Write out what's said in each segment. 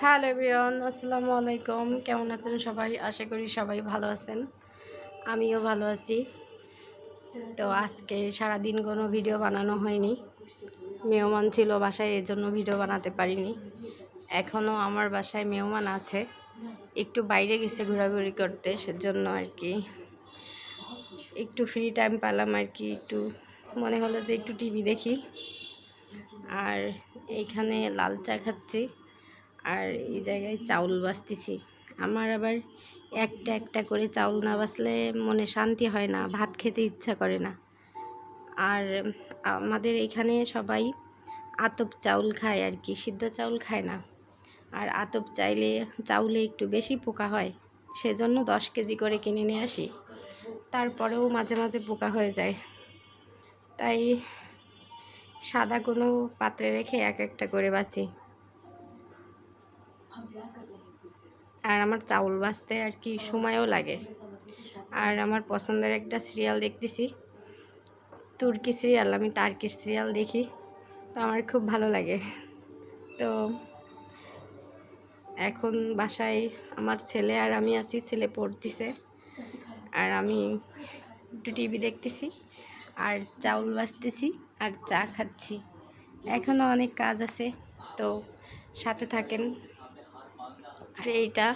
Hello everyone, আসসালামু আলাইকুম। কেমন আছেন সবাই? আশা করি সবাই ভালো আছেন। আমিও ভালো আছি। তো আজকে সারাদিন কোনো ভিডিও বানানো হয়নি। মেহমান ছিল বাসায় এর জন্য ভিডিও বানাতে পারিনি। এখনও আমার বাসায় মেহমান আছে। একটু বাইরে গেছে ঘোরাঘুরি করতে, সেজন্য আর কি। একটু ফ্রি টাইম পেলাম আর কি, একটু মনে হলো যে একটু টিভি দেখি। আর এইখানে লাল চা খাচ্ছি। আর এই জায়গায় চাউল বাছতেছি আমার আবার একটা একটা করে চাউল না বাছলে মনে শান্তি হয় না, ভাত খেতে ইচ্ছা করে না। আর আমাদের এখানে সবাই আতপ চাউল খায় আর কি, সিদ্ধ চাউল খায় না। আর আতপ চাইলে চাউলে একটু বেশি পোকা হয়, সেজন্য দশ কেজি করে কিনে নিয়ে আসি। তারপরেও মাঝে মাঝে পোকা হয়ে যায়। তাই সাদা কোনো পাত্রে রেখে এক একটা করে বাছি আর আমার চাউল বাঁচতে আর কি সময়ও লাগে। আর আমার পছন্দের একটা সিরিয়াল দেখতেছি। তুর্কি সিরিয়াল, আমি তার্কি সিরিয়াল দেখি। তো আমার খুব ভালো লাগে। তো এখন বাসায় আমার ছেলে আর আমি আছি, ছেলে পড়তেছে। আর আমি একটু টিভি দেখতেছি আর চাউল বাছতেছি আর চা খাচ্ছি। এখনও অনেক কাজ আছে, তো সাথে থাকেন। আর এইটা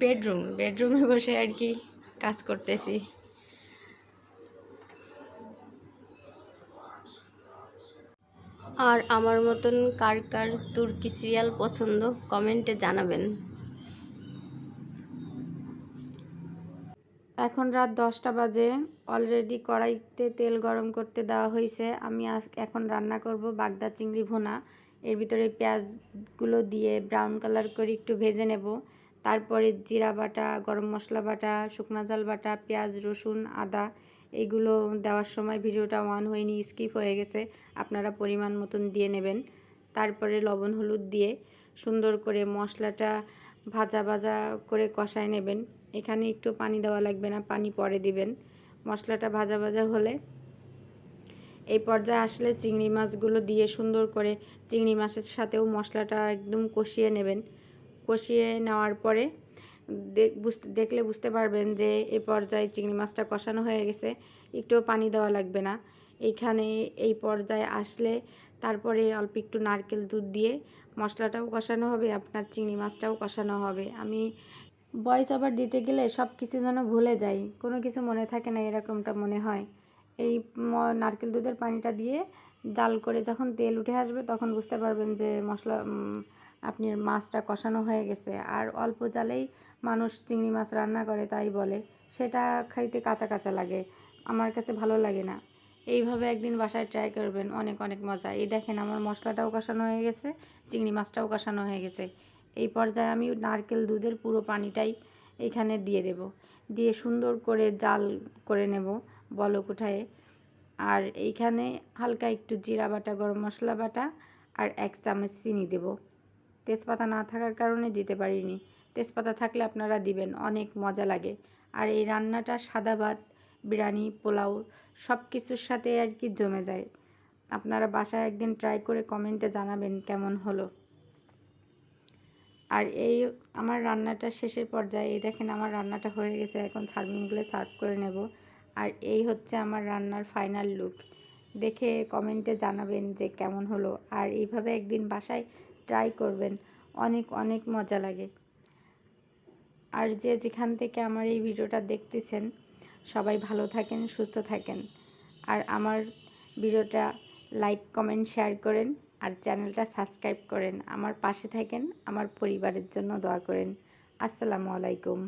বেডরুম, বেডরুমে বসে আর কি কাজ করতেছি। আর আমার মতন কার কার তুর্কি সিরিয়াল পছন্দ কমেন্টে জানাবেন। এখন রাত দশটা বাজে অলরেডি কড়াইতে তেল গরম করতে দেওয়া হয়েছে আমি আজ এখন রান্না করব বাগদা চিংড়ি ভুনা। এর ভিতরে পেঁয়াজগুলো দিয়ে ব্রাউন কালার করে একটু ভেজে নেব। তারপরে জিরা বাটা, গরম মশলা বাটা, শুকনা ঝাল বাটা, পেঁয়াজ, রসুন, আদা, এগুলো দেওয়ার সময় ভিডিওটা অন হয়নি স্কিপ হয়ে গেছে। আপনারা পরিমাণ মতন দিয়ে নেবেন। তারপরে লবণ হলুদ দিয়ে সুন্দর করে মশলাটা ভাজা ভাজা করে কষায় নেবেন। এখানে একটু পানি দেওয়া লাগবে না, পানি পরে দিবেন। মশলাটা ভাজা ভাজা হলে এই পর্যায়ে আসলে চিংড়ি মাছগুলো দিয়ে সুন্দর করে চিংড়ি মাছের সাথেও মশলাটা একদম কষিয়ে নেবেন। কষিয়ে নেওয়ার পরে দেখলে বুঝতে পারবেন যে এ পর্যায়ে চিংড়ি মাছটা কষানো হয়ে গেছে, একটুও পানি দেওয়া লাগবে না। এইখানে এই পর্যায়ে আসলে তারপরে অল্প একটু নারকেল দুধ দিয়ে মশলাটাও কষানো হবে, আপনার চিংড়ি মাছটাও কষানো হবে। আমি ভয়েস ওভার দিতে গেলে সব কিছু যেন ভুলে যাই, কোনো কিছু মনে থাকে না এরকমটা মনে হয়। এই নারকেল দুধের পানিটা দিয়ে জাল করে যখন তেল উঠে আসবে তখন বুঝতে পারবেন যে মশলা আপনি মাছটা কষানো হয়ে গেছে। আর অল্প জালেই মানুষ চিংড়ি মাছ রান্না করে তাই বলে। সেটা খাইতে কাঁচা কাঁচা লাগে। আমার কাছে ভালো লাগে না। এইভাবে একদিন বাসায় ট্রাই করবেন, অনেক অনেক মজা। এই দেখেন আমার মশলাটাও কষানো হয়ে গেছে, চিংড়ি মাছটাও কষানো হয়ে গেছে। এই পর্যায়ে আমি নারকেল দুধের পুরো পানিটাই এখানে দিয়ে দেব। দিয়ে সুন্দর করে জাল করে নেব বলক উঠায়ে আর এইখানে হালকা একটু জিরা বাটা, গরম মশলা বাটা আর এক চামচ চিনি দেব। তেজপাতা না থাকার কারণে দিতে পারিনি। তেজপাতা থাকলে আপনারা দিবেন, অনেক মজা লাগে। আর এই রান্নাটা সাদা ভাত, বিরিয়ানি, পোলাও সব কিছুর সাথে আর কি জমে যায়। আপনারা বাসায় একদিন ট্রাই করে কমেন্টে জানাবেন কেমন হলো। আর এই আমার রান্নাটা শেষের পর্যায়ে, এই দেখেন আমার রান্নাটা হয়ে গেছে, এখন সার্ভিংগুলো সার্ভ করে নেব। আর এই হচ্ছে আমার রান্নার ফাইনাল লুক। দেখে কমেন্টে জানাবেন যে কেমন হলো। আর এইভাবে একদিন বাসায় ট্রাই করবেন, অনেক অনেক মজা লাগে। আর যে যেখান থেকে আমার এই ভিডিওটা দেখতেছেন, সবাই ভালো থাকেন, সুস্থ থাকেন। আর আমার ভিডিওটা লাইক, কমেন্ট, শেয়ার করেন। আর চ্যানেলটা সাবস্ক্রাইব করেন। আমার পাশে থাকেন আমার পরিবারের জন্য দোয়া করেন। আসসালামু আলাইকুম।